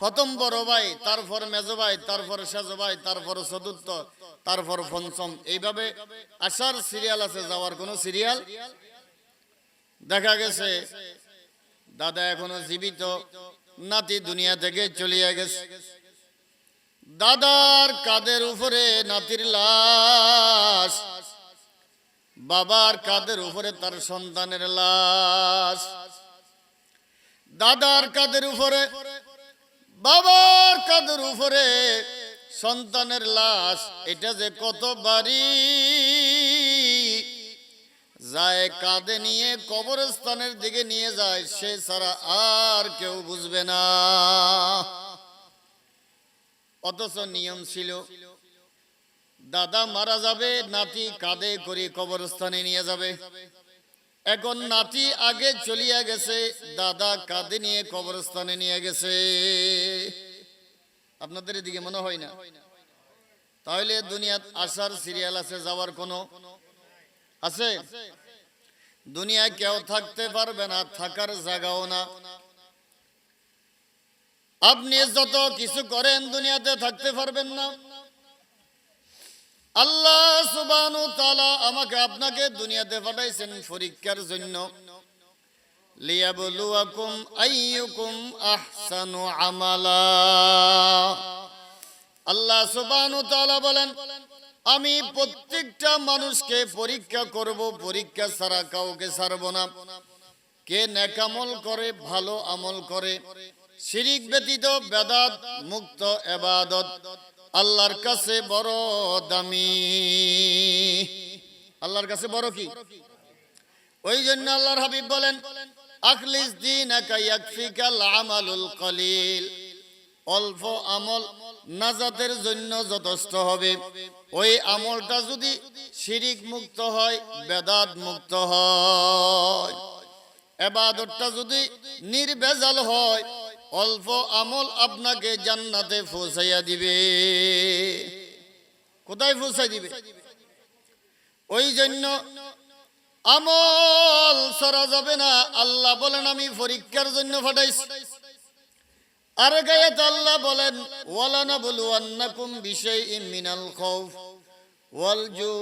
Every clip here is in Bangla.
প্রথম বড় ভাই তারপর মেজো ভাই তারপর সেজো ভাই তারপর চতুর্থ, তারপর পঞ্চম। এইভাবে আসার সিরিয়াল আছে, যাওয়ার কোনো সিরিয়াল দেখা গেছে, দাদা এখনও জীবিত, নাতি দুনিয়া থেকে চলিয়া গেছে। দাদার কাদের উপরে নাতির লাশ? বাবার কাদের উপরে তার সন্তানের লাশ? দাদার কাদের উপরে বাবার কাদের উপরে সন্তানের লাশ, এটা যে কত বাড়ি। যায় কাঁধে নিয়ে কবরস্থানের দিকে নিয়ে যায়, সে ছাড়া আর কেউ বুঝবে না। অথচ নিয়ম ছিল, দাদা মারা যাবে, নাতি কাঁধে করে কবরস্থানে নিয়ে যাবে। এখন নাতি আগে চলিয়া গেছে, দাদা কাঁধে নিয়ে কবরস্থানে নিয়ে গেছে। আপনাদের এদিকে মনে হয় না? তাহলে দুনিয়াত আসার সিরিয়াল আছে, যাওয়ার কোনো? আছে? দুনিয়ায় কেউ থাকতে পারবে না, থাকার জায়গাও না। আপনি যত কিছু করেন, দুনিয়াতে থাকতে পারবেন না। আল্লাহ সুবানু তালা আমাকে আপনাকে দুনিয়াতে পাঠাইছেন পরীক্ষার জন্য। লিয়াবলুয়াকুম আইয়ুকুম আহসানু আমালা। আল্লাহ সুবানু তালা বলেন, আমি প্রত্যেকটা মানুষকে পরীক্ষা করব, পরীক্ষা ছাড়া কাউকে ছাড়ব না। কে নেকামল করে, ভালো আমল করে, শিরিক ব্যতীত বেদাত, মুক্ত এবাদত। আল্লাহর কাছে বড় দামি। আল্লাহর কাছে বড় কি? ওই জন্য আল্লাহর হাবিব বলেন আখলিস দিন আমালুল কলিল। অল্প আমল নাজাতের জন্য যথেষ্ট হবে। ওই আমলটা যদি শিরিক মুক্ত হয়, বেদাত মুক্ত হয়। এবাদতটা যদি নির্বেজাল হয় অল্প আমল আপনাকে জান্নাতে পৌঁছাইয়া দিবে। কোথায় পৌঁছাই দিবে? ওই জন্য আমল সরা যাবে না। আল্লাহ বলেন, আমি পরীক্ষার জন্য ফাটাইছি আর গায়াত আল্লাহ বলেন ওয়ালানা বলু আন্নাকুম বিষয় মিনাল খৌফ ওয়াল জু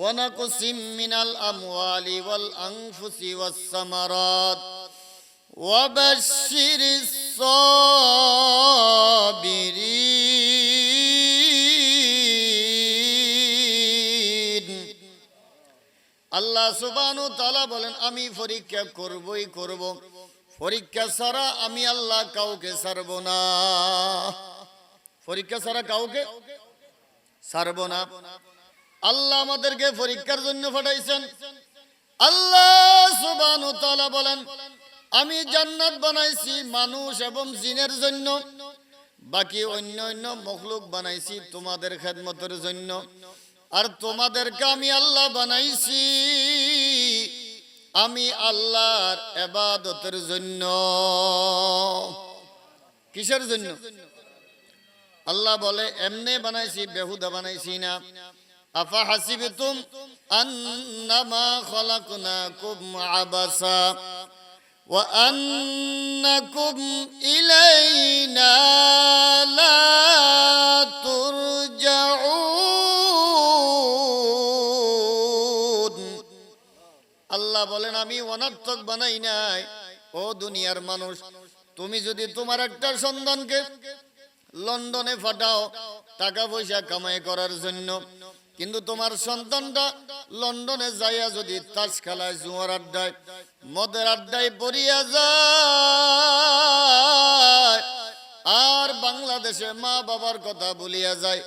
ওয়ানাকুসিম মিনাল আমওয়ালি ওয়াল আনফুসি ওয়াস সামারাত। وبشر الصابرين আল্লাহ সুবানু তালা বলেন আমি পরীক্ষা করবই করব পরীক্ষা ছাড়া আমি আল্লাহ কাউকে ছাড়ব না পরীক্ষা ছাড়া কাউকে ছাড়ব না আল্লাহ আমাদেরকে পরীক্ষার জন্য পাঠাইছেন আল্লাহ সুবানু তালা বলেন আমি জান্নাত বানাইছি মানুষ এবং জিনের জন্য। বাকি অন্য অন্য মখলুক বানাইছি তোমাদের খেদমতের জন্য। আর তোমাদেরকে আমি আল্লাহ বানাইছি। আমি আল্লাহর এবাদতের জন্য। কিসের জন্য? আল্লাহ বলে, এমনে বানাইছি, বেহুদা বানাইছি না। আফা হাসিবিতুম আন্নামা খলাকনাকুম আবাসা। وأنكم إلينا لا ترجعون আল্লাহ বলেন আমি অনর্থক বানাই নাই ও দুনিয়ার মানুষ তুমি যদি তোমার একটা সন্তানকে লন্ডনে ফাটাও টাকা পয়সা কামাই করার জন্য কিন্তু তোমার সন্তানটা লন্ডনে যাইয়া যদি তাস খেলায় জুয়ার আড্ডায়, মদের আড্ডায় পড়িয়া যায়, আর বাংলাদেশে মা বাবার কথা বলিয়া যায়,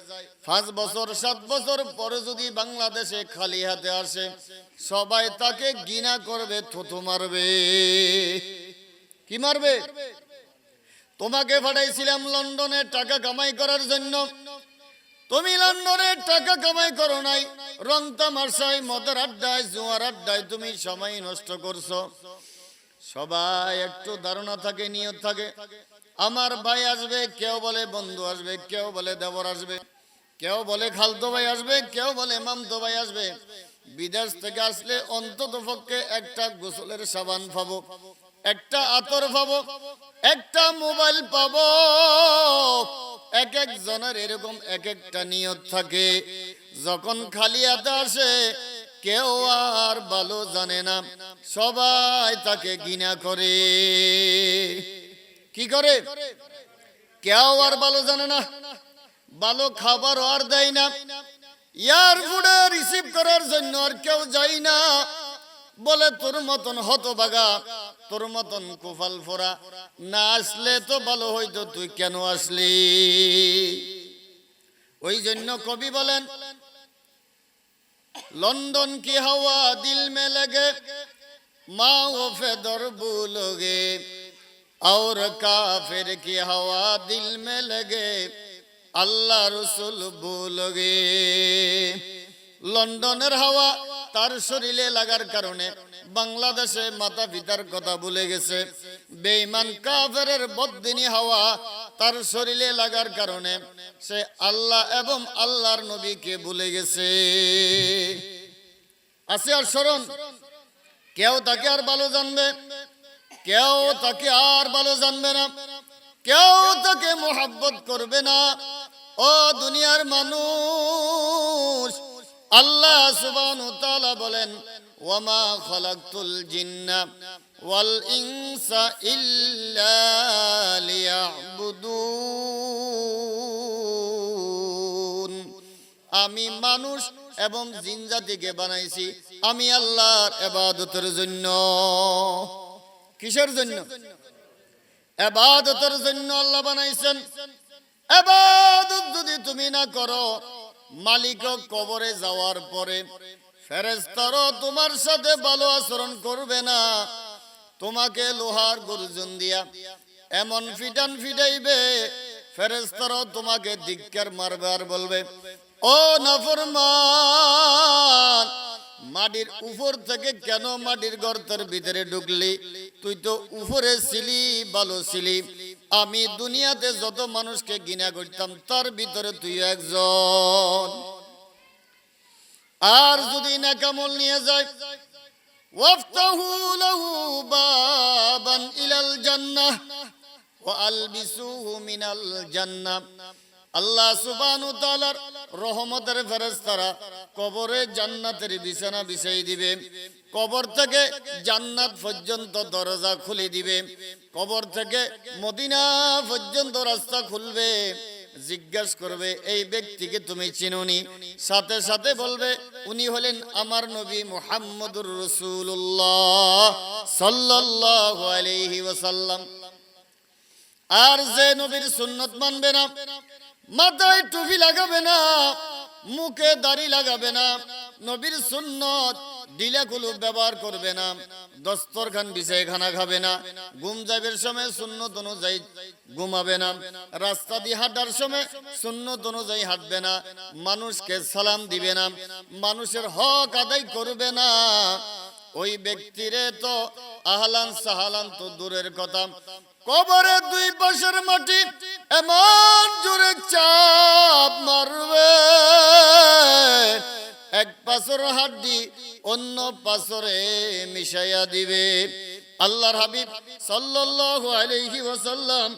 পাঁচ বছর, সাত বছর পরে যদি বাংলাদেশে খালি হাতে আসে, সবাই তাকে গিনা করবে থুতু মারবে। কি মারবে? তোমাকে পাঠাইছিলাম লন্ডনে টাকা কামাই করার জন্য। তুমি লন্ডনে টাকা কামাই করো নাই, রং তামাশায়, মদের আড্ডায়, জুয়ার আড্ডায় তুমি সময় নষ্ট করছ। সবাই একটু ধারণা থাকে, নিয়ত থাকে। আমার ভাই আসবে, কেউ বলে বন্ধু আসবে, কেউ বলে দেবর আসবে, কেউ বলে খালতো ভাই আসবে, কেউ বলে মামতো ভাই আসবে। বিদেশ থেকে আসলে অন্তত পক্ষে একটা গোসলের সাবান পাবো। একটা আতর পাবো, একটা মোবাইল পাবো। এক এক জনের এরকম এক একটা নিয়ত থাকে। যখন খালি হাতে আসে, কেউ আর ভালো জানে না। সবাই তাকে ঘৃণা করে। কি করে? কেউ আর ভালো জানে না। ভালো খাবার আর দেয় না। ইয়ার ফুডে রিসিভ করার জন্য আর কেউ যায় না। বলে তোর মতন হতবাগা তোর মতন কুফাল ফোরা না আসলে তো ভালো হইতো তুই কেন আসলি ওই জন্য কবি বলেন লন্ডন কি হাওয়া দিল মে লগে মা ও ফেদর বুলোগে और काफिर की हवा दिल में लगे আল্লাহ রসুল ভুলগে লন্ডনের হাওয়া তার শরীরে লাগার কারণে বাংলাদেশে মাতা পিতার কথা ভুলে গেছে। বেঈমান কাফেরের বদিনী হাওয়া তার শরীরে লাগার কারণে সে আল্লাহ এবং আল্লাহর নবীকে ভুলে গেছে। আছে আর স্মরণ কেউ তাকে আর ভালো জানবে? কেউ তাকে আর ভালো জানবে না। কেউ তাকে মোহাব্বত করবে না। ও দুনিয়ার মানুষ আল্লাহ সুবান বলেন, ওয়ামা খালাকতুল জিন্না ওয়াল ইনসা ইল্লা লিয়াবুদুন। আমি মানুষ এবং জিন জাতিকে বানাইছি আমি আল্লাহর এবাদতের জন্য। কিসের জন্য? এবাদতের জন্য আল্লাহ বানাইছেন। এবাদত যদি তুমি না করো মালিক কবরে যাওয়ার পরে ফেরেস্তারও তোমার সাথে ভালো আচরণ করবে না। তোমাকে লোহার গর্জন দিয়া এমন ফিটান ফিটাইবে ফেরেস্তারও তোমাকে ধিক্কার মারবে আর বলবে, ও নাফরমান, মাটির উপর থেকে কেন মাটির গর্তের ভিতরে ঢুকলি? তুই তো উপরে ছিলি, ভালো ছিলি। আমি দুনিয়াতে যত মানুষকে ঘৃণা করতাম, তার ভিতরে তুই একজন। আর যদি নাকামল নিয়ে যায় জান্নাহ। আল্লাহ সুবহানাহু তাআলার রহমতের ফেরেশতারা কবরে জান্নাতের বিছানা বিছাই দিবে। কবর থেকে জান্নাত পর্যন্ত দরজা খুলে দিবে। কবর থেকে মদিনা পর্যন্ত রাস্তা খুলবে। জিজ্ঞাসা করবে, এই ব্যক্তিকে তুমি চিনুনি? সাথে সাথে বলবে, উনি হলেন আমার নবী মুহাম্মদুর রসুল্লাহ সাল্লাল্লাহু আলাইহি ওয়াসাল্লাম। আর যে নবীর সুন্নত মানবে না মাথায় টুপি লাগাবে না, মুখে দাড়ি লাগাবে না, নবীর সুন্নত ডিলাগুলো ব্যবহার করবে না, দস্তরখান বিছাই খানা খাবে না, ঘুম যাবের সময় সুন্নত অনুযায়ী ঘুমাবে না, রাস্তা দিয়ে হাঁটার সময় সুন্নত অনুযায়ী হাঁটবে না, মানুষকে সালাম দিবে না, মানুষের হক আদায় করবে না। ওই ব্যক্তিরে তো আহলান সাহালান তো দূরের কথা কবরে দুই পাশের মাটি এমন জোরে চাপ মারবে। এক পাশর হাড্ডি অন্য পাশরে মিশাইয়া দিবে। আল্লাহর হাবিব সাল্লাল্লাহু আলাইহি ওয়াসাল্লাম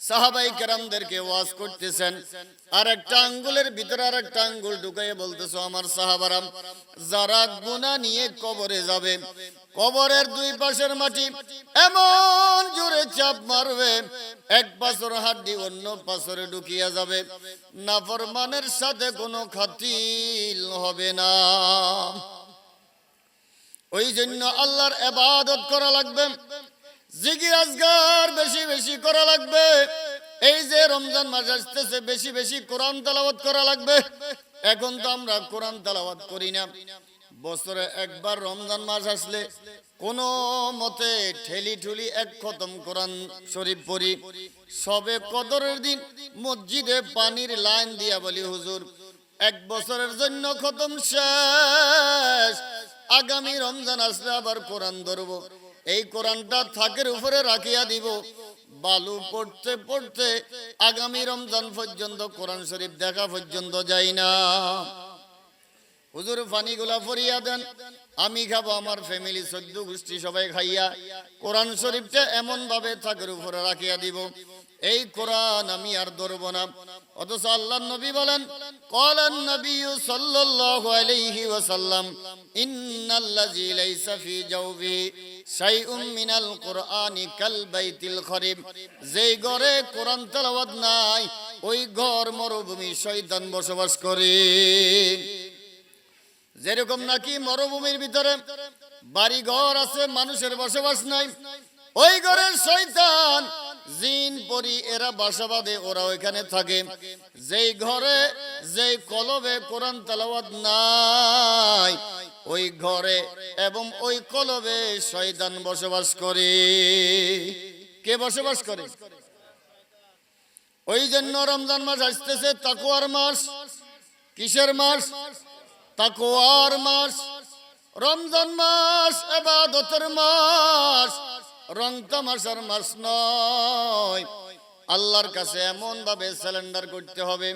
সাহাবাই কেরামদেরকে ওয়াজ করতেছেন। আর একটা আঙ্গুলের ভিতরে আর একটা আঙ্গুল ঢুকাইয়ে বলতেছো, আমার সাহাবারাম, যারা গুণা নিয়ে কবরে যাবে, কবরের দুই পাশের মাটি এমন জোরে চাপ মারবে, এক পাশর হাড্ডি অন্য পাশরে ঢুকিয়া যাবে, নাফরমানের সাথে কোনো খাতিল হবে না। ওই জন্য আল্লাহর এবাদত করা লাগবে। জিগি আজগার বেশি বেশি করা লাগবে। এই যে রমজান মাস আসতেছে, বেশি বেশি কোরআন তালাওয়াত করা লাগবে। এখন তো আমরা কোরআন তালাওয়াত করি না। বছরে একবার রমজান মাস আসলে কোন মতে ঠেলি ঠুলি এক খতম কোরআন শরীফ পড়ি। সবে কদরের দিন মসজিদে পানির লাইন দিয়া বলি, হুজুর, এক বছরের জন্য খতম শেষ। আগামী রমজান আসলে আবার কোরআন ধরবো। এই কোরআনটা থাকের উপরে রাখিয়া দিব। বালু পড়তে পড়তে আগামী রমজান পর্যন্ত কোরআন শরীফ দেখা পর্যন্ত যাই না। হুজুর পানিগুলা ফরিয়া দেন, আমি খাব আমার ফ্যামিলি সদ্য গোষ্ঠী সবাই খাইয়া, কোরআন শরীফটা এমন ভাবে থাকের উপরে রাখিয়া দিব। এই কোরআন আমি আর ধরব না। অথচ আল্লাহ নবী বলেন কলান নবী সাল্লাল্লাহু আলাইহি ওয়াসাল্লাম, ইন্নাল্লাযী লাইসা ফি জাওফি মিনাল কোরআনি কাল যেই নাই, ওই মরুভূমি বসবাস করে। যেরকম নাকি মরুভূমির ভিতরে বাড়ি ঘর আছে, মানুষের বসবাস নাই, ওই ঘরের শয়তান জিন, পরি, এরা বাসা বাঁধে ওরা ওইখানে থাকে। যেই ঘরে, যেই কলবে কোরআন তেলাওয়াত নাই, ওই ঘরে এবং ওই কলবে শয়তান বসবাস করে। কে বসবাস করে? ওই জন্য রমজান মাস আসতেছে তাকুয়ার মাস। কিসের মাস? তাকুয়ার মাস। রমজান মাস, এবাদতের মাস। রং তামাশার মাস নয়। আল্লাহর কাছে এমন ভাবে সিলিন্ডার করতে হবে।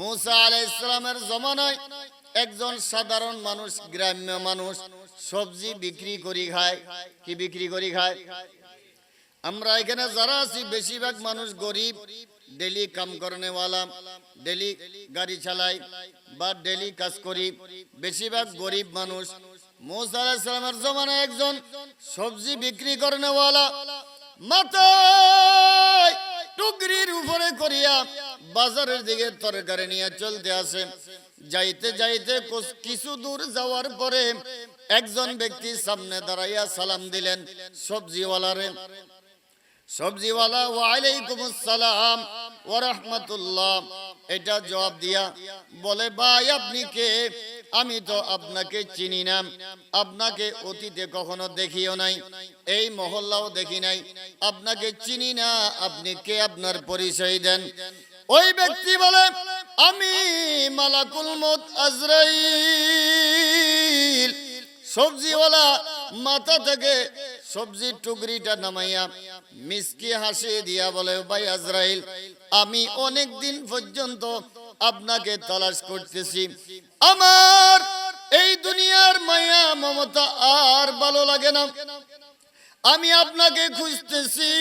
মুসা আলাইহিস সালামের জমানায় একজন সাধারণ মানুষ, গ্রাম্য মানুষ, সবজি বিক্রি করি খায়। কি বিক্রি করি খায়? আমরা এখানে যারা আছি, বেশিরভাগ মানুষ গরিব। ডেলি কাম করেনেওয়ালা, ডেলি গাড়ি চালাই বা ডেলি কাজ করি। বেশিরভাগ গরিব মানুষ মৌসা আলাইসালামের জমানায় একজন সবজি বিক্রি করেনেওয়ালা, মাথায় টুকরির উপরে করিয়া বাজারের দিকে তরকারি নিয়ে চলতে আসে। যাইতে যাইতে কিছু দূর যাওয়ার পরে একজন ব্যক্তি সামনে দাঁড়াইয়া সালাম দিলেন সবজিওয়ালারে। সবজিওয়ালা, ওয়ালাইকুম আসসালাম ওয়া এটা জবাব দিয়া বলে, ভাই, আপনি কে? আমি তো আপনাকে চিনি না। আপনাকে অতীতে কখনো দেখিও নাই। এই মহল্লাও দেখি নাই। আপনাকে চিনি না, আপনি কে আপনার পরিচয় দেন? ওই ব্যক্তি বলে, আমি মালাকুল মত আজরাইল। সবজিওয়ালা মাথা থেকে সবজির টুকরিটা নামাইয়া মিসকি হাসি দিয়া বলে ভাই আজরাইল, আমি অনেক দিন পর্যন্ত আপনাকে তালাশ করতেছি। আমার এই দুনিয়ার মায়া, মমতা আর ভালো লাগে না। আমি আপনাকে খুঁজতেছি।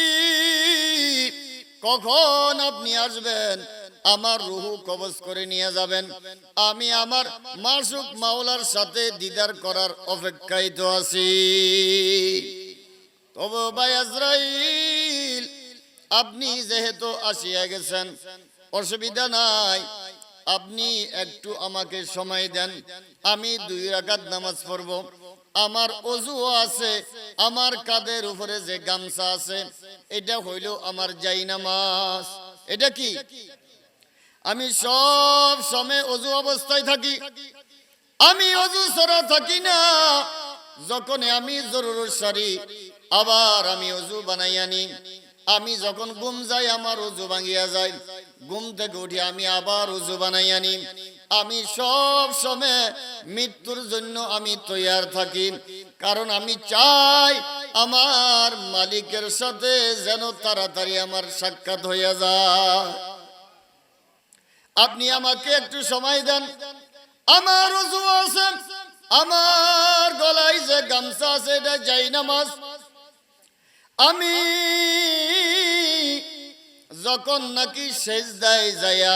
কখন আপনি আসবেন? আমার রুহু কবজ করে নিয়ে যাবেন। আমি আমার মাসুক মাওলার সাথে দিদার করার অপেক্ষায় তো আছি। তবে ভাই আজরাইল, আপনি যেহেতু আসিয়া গেছেন, অসুবিধা নাই। আপনি একটু আমাকে সময় দেন। আমি দুই রাকাত নামাজ পড়ব। আমার অজু আছে, আমার কাদের উপরে যে গামছা আছে, এটা হইল আমার যাই নামাজ। এটা কি? আমি সব সময় অজু অবস্থায় থাকি। আমি অজু সরা থাকি না। যখন আমি জরুর সারি আবার আমি অজু বানাই আনি। আমি যখন গুম যাই আমার অজু ভাঙিয়া যায়। ঘুম থেকে উঠে আমি আবার অজু বানাই আনি। আমি সব সময় মৃত্যুর জন্য আমি তৈয়ার থাকি। কারণ আমি চাই আমার মালিকের সাথে যেন তাড়াতাড়ি আমার সাক্ষাৎ হইয়া যায়। আপনি আমাকে একটু সময় দেন। আমার উজু আছে, আমার গলায় যে গামছা আছে, এটা যাই নামাজ আমি যখন নাকি শেষ দেয় যাইয়া,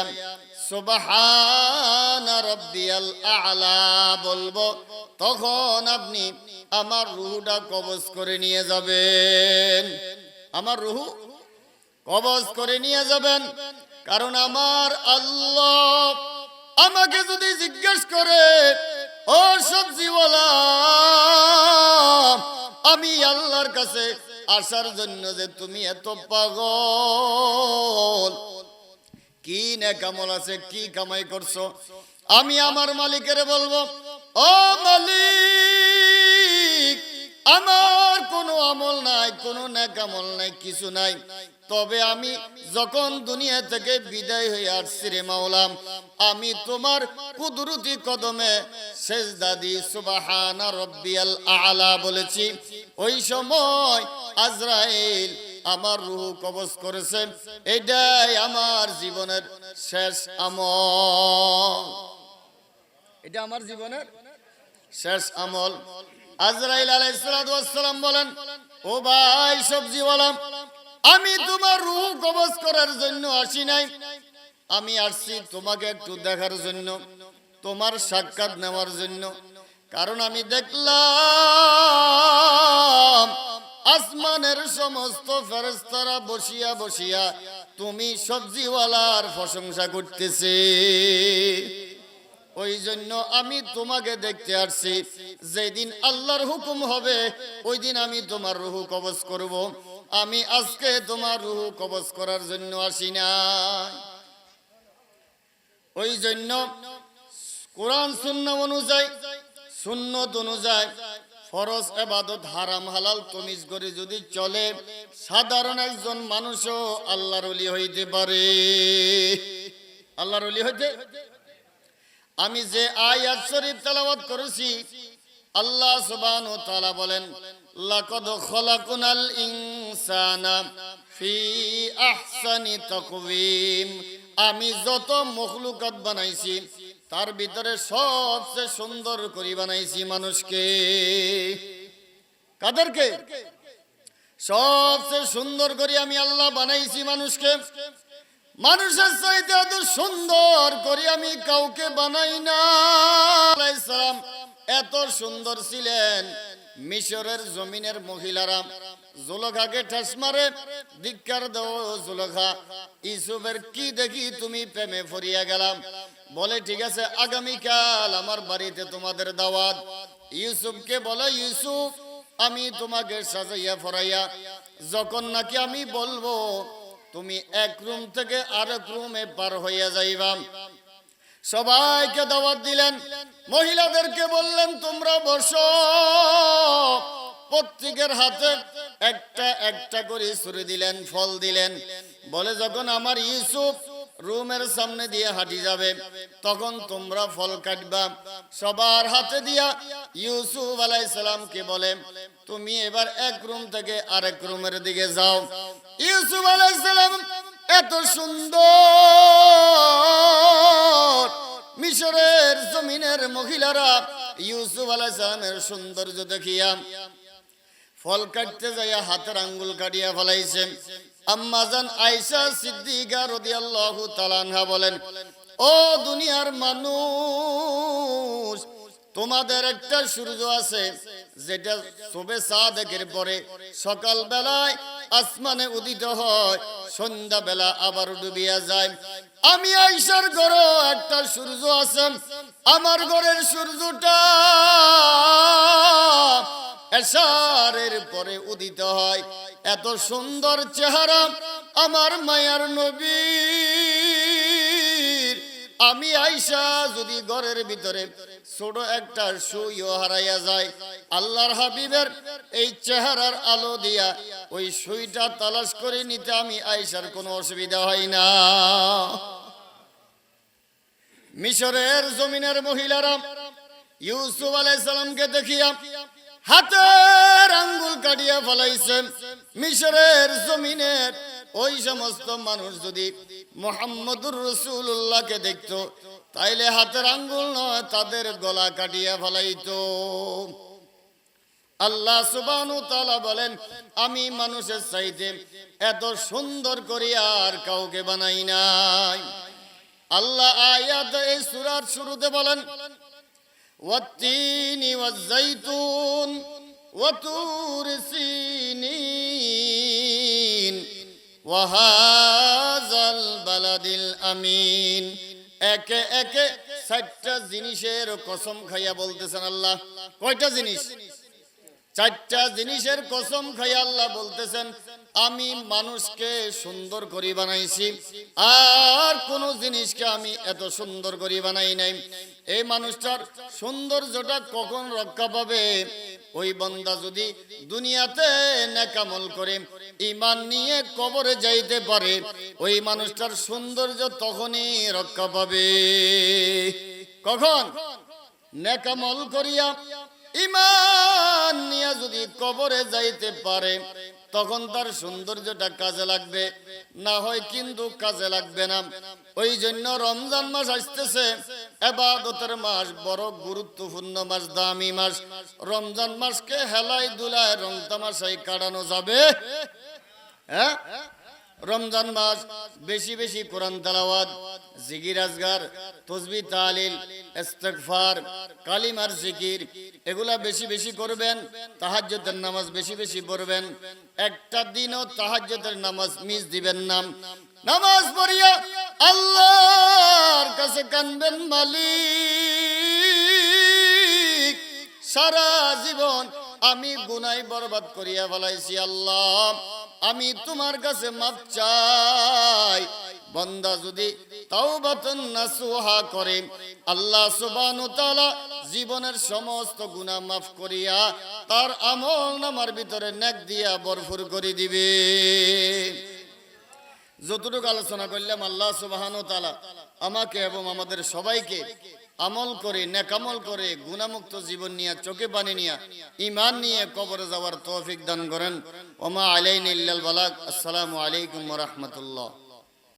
সুবহানা রাব্বিয়াল আ'লা বলব, তখন আপনি আমার রুহুটা কবজ করে নিয়ে যাবেন। আমার রুহু কবজ করে নিয়ে যাবেন, কারণ আমার আল্লাহ আমাকে যদি জিজ্ঞেস করে, ও সবজিওয়ালা, আমি আল্লাহর কাছে আসার জন্য যে তুমি এত পাগল। কি না কামল আছে, কি কামাই করছ? আমি আমার মালিকের বলব, ও মালিক আমার কোনো আমল নাই কোনো নেক আমল নাই কিছু নাই। তবে আমি যখন দুনিয়া থেকে বিদায় হয়ে আসছি রে মাওলাম আমি তোমার কুদরতি কদমে শেষ দাদি সুবাহানা রব্বিয়াল আলা বলেছি। ওই সময় আজরাইল আমার রুহ কবজ করেছে এটাই আমার জীবনের শেষ আমল। এটা আমার জীবনের শেষ আমল। আজরাইল আলাইহিসসালাম বলেন, ও ভাই সবজি বলাম, আমি তোমার রূহ কবজ করার জন্য আসি নাই। আমি আসছি তোমাকে একটু দেখার জন্য, তোমার সাক্ষাৎ নেওয়ার জন্য। কারণ আমি দেখলাম আসমানের সমস্ত ফেরেস্তারা বসিয়া বসিয়া তুমি সবজিওয়ালার প্রশংসা করতেছে। ওই জন্য আমি তোমাকে দেখতে আসছি। যেদিন আল্লাহর হুকুম হবে ওই দিন আমি তোমার রুহু কবজ করব। আমি আজকে তোমার রুহু কবজ করার জন্য আসি না ওই জন্য কোরআন শূন্য অনুযায়ী, সুন্নত অনুযায়ী ফরজ, এবাদত হারাম, হালাল, তমিজ করে যদি চলে, সাধারণ একজন মানুষও আল্লাহর হইতে পারে। আল্লাহর হইতে আমি যে আয়াত শরীফ তেলাওয়াত করেছি, আল্লাহ সুবহানাহু ওয়া তাআলা বলেন, লাকাদ খলাকুনাল ইনসানা ফি আহসানি তাকওয়িম। আমি যত মখলুকাত বানাইছি, তার ভিতরে সবচেয়ে সুন্দর করে বানাইছি মানুষকে। কাদেরকে? সবচেয়ে সুন্দর করে আমি আল্লাহ বানাইছি মানুষকে। মানুষের চাইতে এত সুন্দর করে আমি কাউকে বানাই না। এত সুন্দর ছিলেন মিশরের জমিনের মহিলারা। জুলখাকে ঠাস মারে, ধিক্কার দেও জুলখা। ইসুফের কি দেখি তুমি প্রেমে ফরিয়া গেলাম। বলে, ঠিক আছে, আগামীকাল আমার বাড়িতে তোমাদের দাওয়াত। ইউসুফকে বলে, ইউসুফ, আমি তোমাকে সাজাইয়া ফরাইয়া, যখন নাকি আমি বলব তুমি এক রুম থেকে আরেক রুমে পার হইয়া যাইবা। সবাইকে দাওয়াত দিলেন। মহিলাদেরকে বললেন, তোমরা বসো। প্রত্যেকের হাতে একটা একটা করে ছুরি দিলেন, ফল দিলেন। বলে, যখন আমার ইউসুফ রুমের সামনে দিয়ে হাঁটি যাবে, তখন তোমরা ফল কাটবা। সবার হাতে দিয়া ইউসুফ আলাইসালামকে বলে, তুমি এবার এক রুম থেকে আরেক রুমের দিকে যাও। ইউসুফ আলাইসালাম এত সুন্দর। মিশরের জমিনের মহিলারা ইউসুফ আলাইসালামের সৌন্দর্য দেখিয়া ফল কাটতে যাইয়া হাতের আঙ্গুল কাটিয়া ফলাইছে। আম্মাজান আয়েশা সিদ্দিকা রাদিয়াল্লাহু তাআলা বলেন, ও দুনিয়ার মানুষ তোমাদের একটা সূর্য আছে, যেটা সবে সাদেকের পরে সকাল বেলায় আসমানে উদিত হয় সন্ধ্যা বেলা আবার ডুবিয়া যায়। আমি আইসার ঘরে একটা সূর্য আছে, আমার ঘরের সূর্যটা এশারের পরে উদিত হয়। এত সুন্দর চেহারা আমার মায়ার নবীর আমি আইসা যদি ঘরের ভিতরে ছোট একটা সুইও হারাইয়া যায়, আল্লাহর হাবিবের এই চেহারার আলো দিয়া ওই সুইটা তালাশ করে নিতে আমি আইসার কোনো অসুবিধা হয় না। মিশরের জমিনের মহিলারা ইউসুফ আলাইসালামকে দেখিয়া হাতের আঙ্গুল কাটিয়া ফলাইছেন মিশরের জমিনের ওই সমস্ত মানুষ যদি মোহাম্মদুর রসুল্লাহকে দেখত, তাইলে হাতের আঙ্গুল নয়, তাদের গলা কাটিয়া ফেলাইতো। আল্লাহ সুবানু তালা বলেন, আমি মানুষের চাইতে এত সুন্দর করে আর কাউকে বানাই নাই। আল্লাহ আয়াত এই সুরার শুরুতে বলেন, ওয়াত্তিনি ওয়াজ্জাইতুন ওয়াতুর সিনিন ওয়াহাজাল বালাদিল আমিন। একে একে ষাটটা জিনিসের কসম খাইয়া বলতেছেন আল্লাহ। কয়টা জিনিস? চারটা জিনিসের কসম খাই আল্লাহ বলতেছেন, আমি মানুষকে সুন্দর করে বানাইছি, আর কোন জিনিসকে আমি এত সুন্দর করে বানাই নাই। এই মানুষটার সৌন্দর্যটা কখন রক্ষা পাবে? ওই বন্দা যদি দুনিয়াতে নেকামল করে ইমান নিয়ে কবরে যাইতে পারে, ওই মানুষটার সৌন্দর্য তখনই রক্ষা পাবে। কখন? নেকামল করিয়া ইমান নিয়ে যদি কবরে যাইতে পারে, তখন তার সৌন্দর্যটা কাজে লাগবে। না হয় কিন্তু কাজে লাগবে না। ওই জন্য রমজান মাস আসতেছে। এবাদতের মাস বড় গুরুত্বপূর্ণ মাস, দামি মাস। রমজান মাসকে হেলাই দুলায় রং তামাশাই কাটানো যাবে। হ্যাঁ? রমজান মাস বেশি বেশি কোরআন তালাওয়াত, জিকির আজগার, তসবি তালিল, ইস্তেগফার, কালিমার জিকির, এগুলা বেশি বেশি করবেন, তাহাজ্জুদের নামাজ বেশি বেশি পড়বেন, একটা দিনও তাহাজ্জুদের নামাজ মিস দিবেন না। নামাজ পড়িয়া আল্লাহর কাছে কানবেন মালিক, সারা জীবন আমি গুনাই বরবাদ করিয়া ফেলাইছি আল্লাহ। আমি তোমার কাছে মাপ চাই। বন্দা যদি তাওবাতুন নাসুহা করে, আল্লাহ সুবহানাহু ওয়া তাআলা জীবনের সমস্ত গুনাহ মাফ করিয়া তার আমল নামার ভিতরে নেক দিয়া ভরপুর করে দিবে। যতটুকু আলোচনা করলাম, আল্লাহ সুবাহান তালা আমাকে এবং আমাদের সবাইকে আমল করে নেকামল করে, গুণামুক্ত জীবন নিয়ে, চোখে পানি নিয়ে ইমান নিয়ে কবরে যাওয়ার তৌফিক দান করেন। ওমা আলাইন ইল্লাল বালাক আসসালামু আলাইকুম রহমতুল্লাহ।